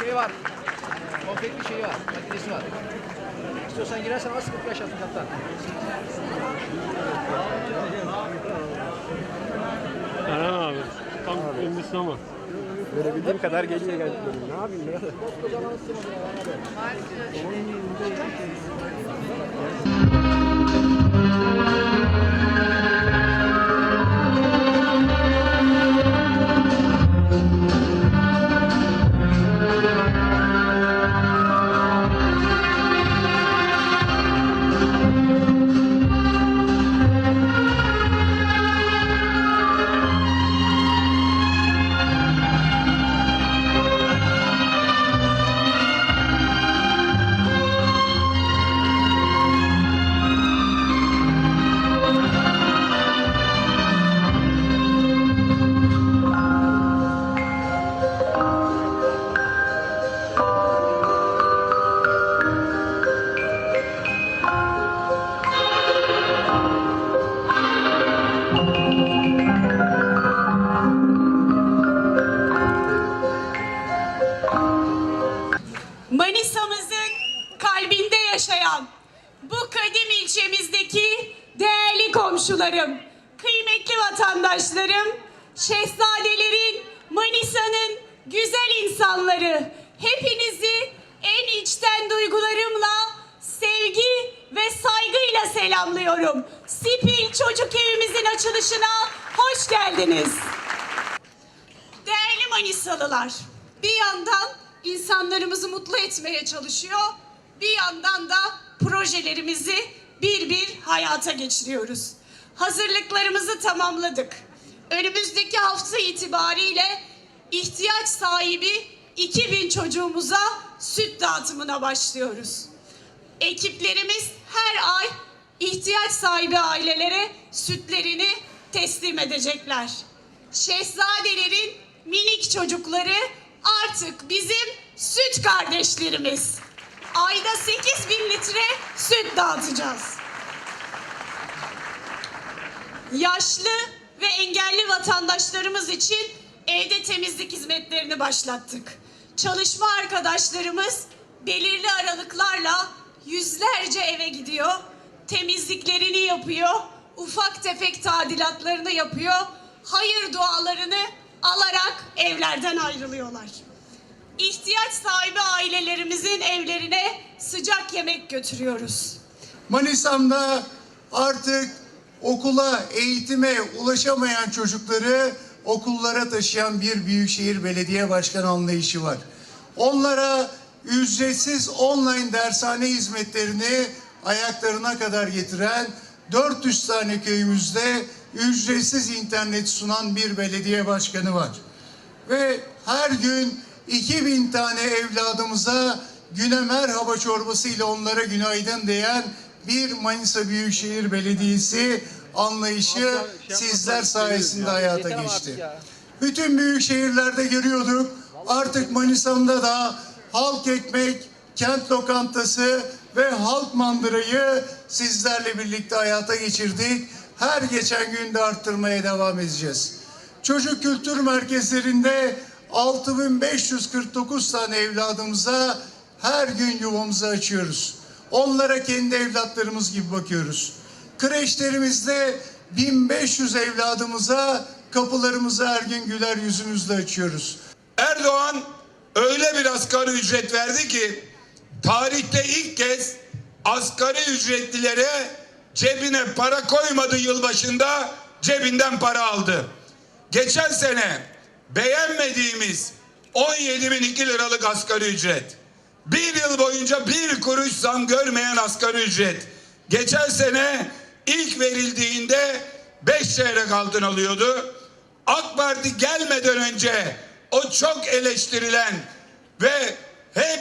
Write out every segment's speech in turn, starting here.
Şey var. Konfetli şeyi var. Makinesi var. İstiyorsan girersen az sıkıntı yaşarsın kaptan. Erhan abi. Tam ünlüsün ama. Böyle bildiğim kadar geliyor geldi. Ne yapayım biraz? Manisa'mızın kıymetli vatandaşlarım, şehzadelerin, Manisa'nın güzel insanları, hepinizi en içten duygularımla, sevgi ve saygıyla selamlıyorum. Sipil Çocuk Evimizin açılışına hoş geldiniz. Değerli Manisalılar, bir yandan insanlarımızı mutlu etmeye çalışıyor, bir yandan da projelerimizi bir bir hayata geçiriyoruz. Hazırlıklarımızı tamamladık. Önümüzdeki hafta itibariyle ihtiyaç sahibi 2000 çocuğumuza süt dağıtımına başlıyoruz. Ekiplerimiz her ay ihtiyaç sahibi ailelere sütlerini teslim edecekler. Şehzadelerin minik çocukları artık bizim süt kardeşlerimiz. Ayda 8 bin litre süt dağıtacağız. Yaşlı ve engelli vatandaşlarımız için evde temizlik hizmetlerini başlattık. Çalışma arkadaşlarımız belirli aralıklarla yüzlerce eve gidiyor, temizliklerini yapıyor, ufak tefek tadilatlarını yapıyor, hayır dualarını alarak evlerden ayrılıyorlar. İhtiyaç sahibi ailelerimizin evlerine sıcak yemek götürüyoruz. Manisa'mda artık okula, eğitime ulaşamayan çocukları okullara taşıyan bir büyükşehir belediye başkan anlayışı var. Onlara ücretsiz online dershane hizmetlerini ayaklarına kadar getiren 400 tane köyümüzde ücretsiz internet sunan bir belediye başkanı var. Ve her gün 2000 tane evladımıza güne merhaba çorbası ile onlara günaydın diyen bir Manisa Büyükşehir Belediyesi anlayışı sizler sayesinde hayata geçti. Bütün büyük şehirlerde görüyorduk. Artık Manisa'mda da halk ekmek, kent lokantası ve halk mandırayı sizlerle birlikte hayata geçirdik. Her geçen günde arttırmaya devam edeceğiz. Çocuk kültür merkezlerinde 6549 tane evladımıza her gün yuvamızı açıyoruz. Onlara kendi evlatlarımız gibi bakıyoruz. Kreşlerimizde 1500 evladımıza kapılarımızı her gün güler yüzümüzle açıyoruz. Erdoğan öyle bir asgari ücret verdi ki tarihte ilk kez asgari ücretlilere cebine para koymadı yılbaşında cebinden para aldı. Geçen sene beğenmediğimiz 17 bin 2 liralık asgari ücret. Bir yıl boyunca bir kuruş zam görmeyen asgari ücret. Geçen sene ilk verildiğinde 5 çeyrek altın alıyordu. AK Parti gelmeden önce o çok eleştirilen ve hep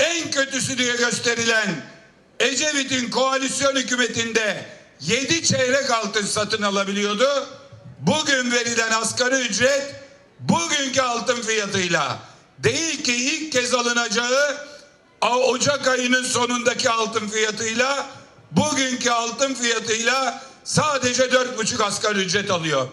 en kötüsü diye gösterilen Ecevit'in koalisyon hükümetinde 7 çeyrek altın satın alabiliyordu. Bugün verilen asgari ücret bugünkü altın fiyatıyla değil ki ilk kez alınacağı Ocak ayının sonundaki altın fiyatıyla bugünkü altın fiyatıyla sadece dört buçuk asgari ücret alıyor.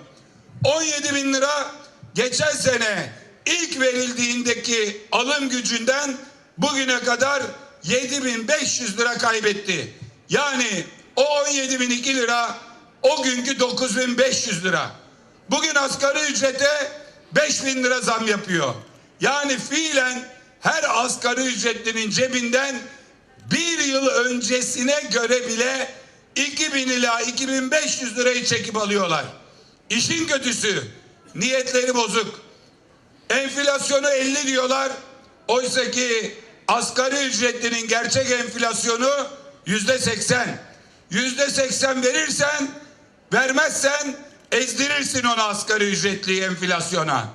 17 bin lira geçen sene ilk verildiğindeki alım gücünden bugüne kadar 7500 lira kaybetti. Yani o 17.002 lira o günkü 9500 lira. Bugün asgari ücrete 5000 lira zam yapıyor. Yani fiilen her asgari ücretlinin cebinden bir yıl öncesine göre bile 2000 ila 2500 lirayı çekip alıyorlar. İşin kötüsü niyetleri bozuk. Enflasyonu 50 diyorlar. Oysa ki asgari ücretlinin gerçek enflasyonu yüzde 80. Yüzde 80 verirsen vermezsen ezdirirsin onu asgari ücretli enflasyona.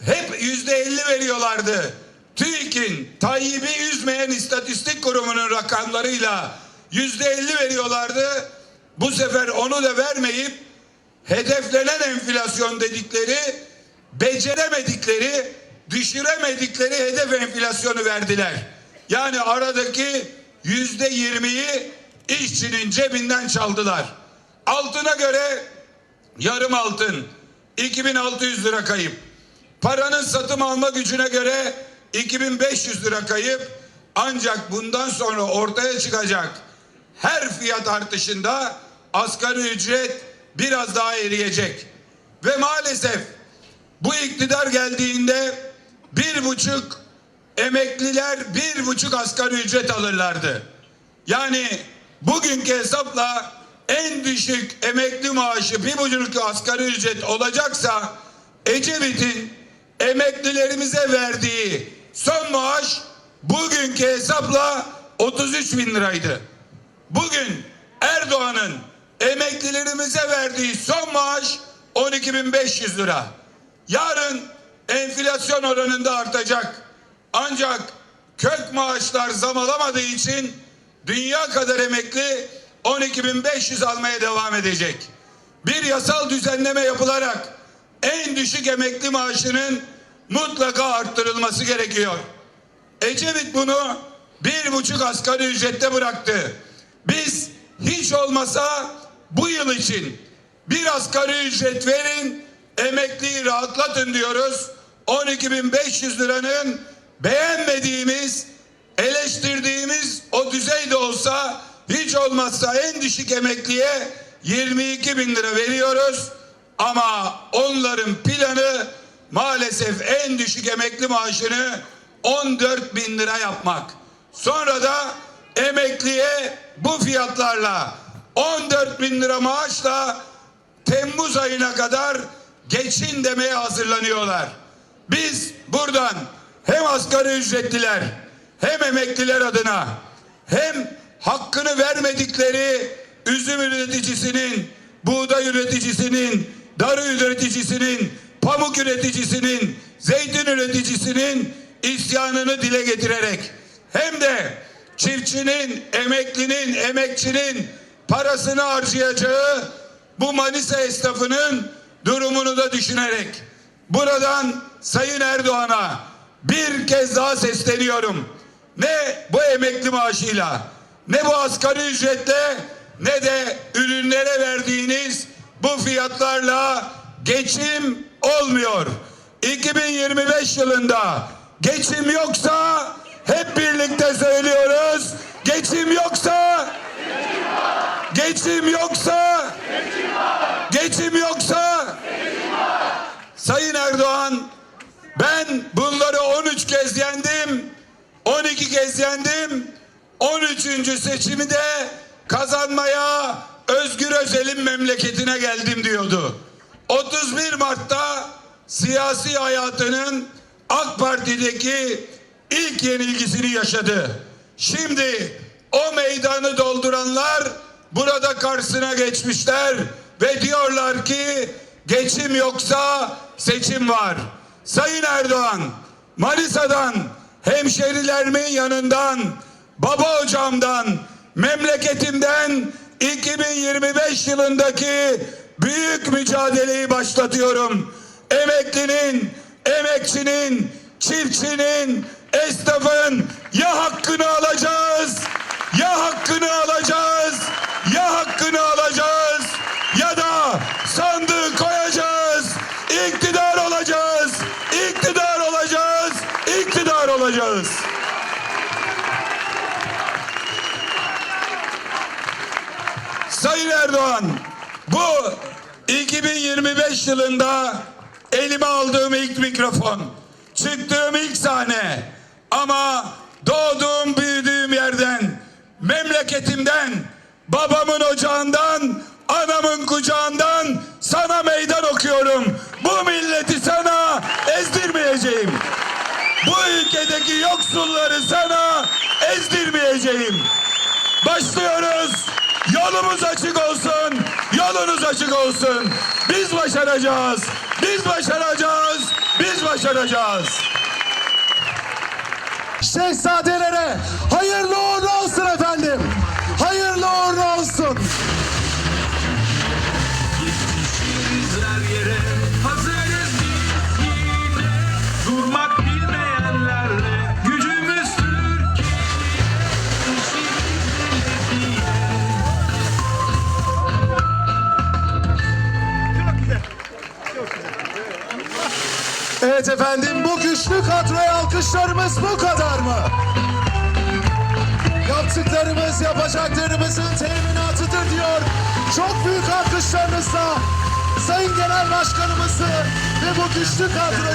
Hep yüzde 50 veriyorlardı. TÜİK'in Tayyip'i üzmeyen istatistik kurumunun rakamlarıyla yüzde 50 veriyorlardı. Bu sefer onu da vermeyip hedeflenen enflasyon dedikleri beceremedikleri, düşüremedikleri hedef enflasyonu verdiler. Yani aradaki yüzde yirmiyi işçinin cebinden çaldılar. Altına göre yarım altın 2600 lira kayıp. Paranın satım alma gücüne göre 2500 lira kayıp. Ancak bundan sonra ortaya çıkacak her fiyat artışında asgari ücret biraz daha eriyecek. Ve maalesef bu iktidar geldiğinde bir buçuk emekliler bir buçuk asgari ücret alırlardı. Yani bugünkü hesapla en düşük emekli maaşı bir buçuk asgari ücret olacaksa Ecevit'in emeklilerimize verdiği son maaş bugünkü hesapla 33 bin liraydı. Bugün Erdoğan'ın emeklilerimize verdiği son maaş 12.500 lira. Yarın enflasyon oranında artacak. Ancak kök maaşlar zam alamadığı için dünya kadar emekli 12.500 almaya devam edecek. Bir yasal düzenleme yapılarak en düşük emekli maaşının mutlaka arttırılması gerekiyor. Ecevit bunu bir buçuk asgari ücrette bıraktı. Biz hiç olmasa bu yıl için bir asgari ücret verin, emekliyi rahatlatın diyoruz. 12.500 liranın beğenmediğimiz, eleştirdiğimiz o düzeyde olsa hiç olmazsa en düşük emekliye 22 bin lira veriyoruz. Ama onların planı maalesef en düşük emekli maaşını 14 bin lira yapmak. Sonra da emekliye bu fiyatlarla 14 bin lira maaşla Temmuz ayına kadar geçin demeye hazırlanıyorlar. Biz buradan hem asgari ücretliler hem emekliler adına hem hakkını vermedikleri üzüm üreticisinin, buğday üreticisinin, darı üreticisinin, pamuk üreticisinin, zeytin üreticisinin isyanını dile getirerek hem de çiftçinin, emeklinin, emekçinin parasını harcayacağı bu Manisa esnafının durumunu da düşünerek buradan Sayın Erdoğan'a bir kez daha sesleniyorum. Ne bu emekli maaşıyla ne bu asgari ücretle ne de ürünlere verdiğiniz bu fiyatlarla geçim olmuyor. 2025 yılında geçim yoksa hep birlikte söylüyoruz. Geçim yoksa Geçim yoksa Geçim yoksa Sayın Erdoğan ben bunları 13 kez yendim 12 kez yendim 13. seçimi de kazanmaya Özgür Özel'in memleketine geldim diyordu. 31 Mart'ta siyasi hayatının AK Parti'deki ilk yenilgisini yaşadı. Şimdi o meydanı dolduranlar burada karşısına geçmişler ve diyorlar ki geçim yoksa seçim var. Sayın Erdoğan Manisa'dan hemşerilerimin yanından baba hocamdan memleketimden 2025 yılındaki büyük mücadeleyi başlatıyorum. Emeklinin, emekçinin, çiftçinin, esnafın ya hakkını alacağız, ya hakkını alacağız, ya hakkını alacağız ya da sandığı koyacağız. İktidar olacağız, iktidar olacağız. olacağız. Sayın Erdoğan, bu 2025 yılında elime aldığım ilk mikrofon, çıktığım ilk sahne ama doğduğum, büyüdüğüm yerden, memleketimden, babamın ocağından, anamın kucağından sana meydan okuyorum. Bu milleti sana ezdirmeyeceğim. Bu ülkedeki yoksulları sana ezdirmeyeceğim. Başlıyoruz. Yolumuz açık olsun. Yolunuz açık olsun. Biz başaracağız. Biz başaracağız. Biz başaracağız. Şehzadelere hayırlı Evet efendim bu güçlü kadroya alkışlarımız bu kadar mı? Yaptıklarımız yapacaklarımızın teminatıdır diyor. Çok büyük alkışlarınızla Sayın Genel Başkanımızı ve bu güçlü kadroyu